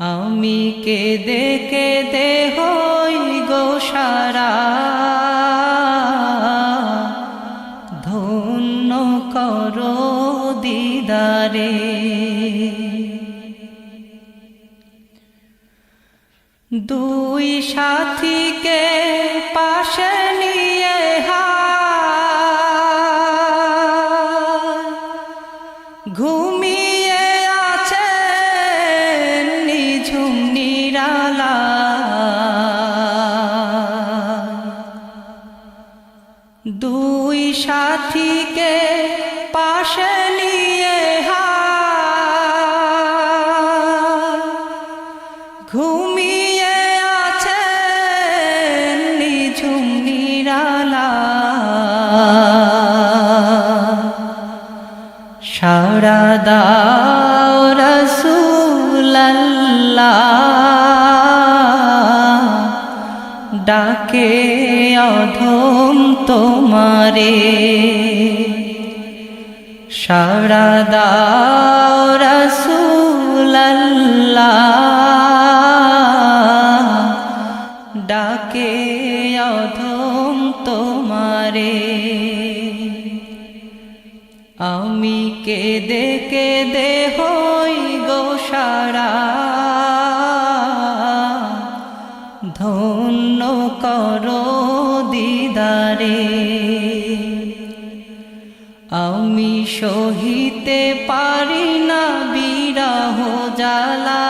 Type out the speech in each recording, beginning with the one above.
আমি কেঁদে কেঁদে হই গো সারা। ধন্য করো দিদারে। দুই সাথীকে পাশে দুই সাথীকে পাশে নিয়ে ঘুমিয়ে আছে নিঝুম নিরালা। সারা দাও ডাকে অধম তোমারে। সারা দাও রসুল্লাহ ডাকে অধম তোমারে। আমি কেঁদে কেঁদে হই গো সারা। ধন্য করো দিদারে। আমি সহিতে পারি না বিরহ জালা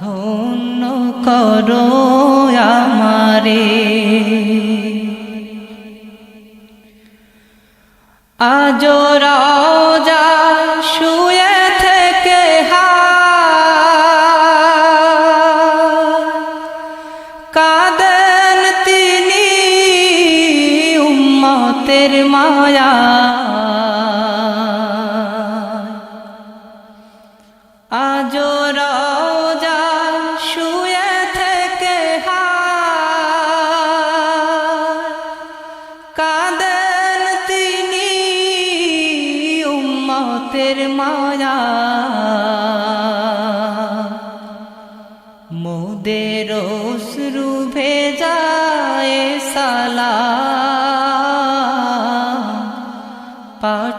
ধন্য করো আমারে। আজ উম্মতের মায়া। আজ রাজা শুয়ে থেকে কাদেন তিনি উম্মতের মায়া। মোদের অশ্রু ভেজায় সালা।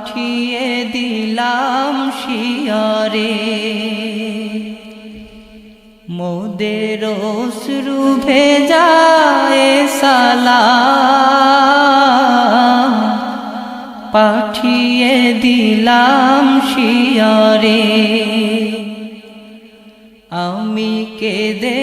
পাঠিয়ে দিলাম শিয়রে। মোদের অশ্রু ভেজায় সালা পাঠিয়ে দিলাম শিয়রে। আমি কেঁদে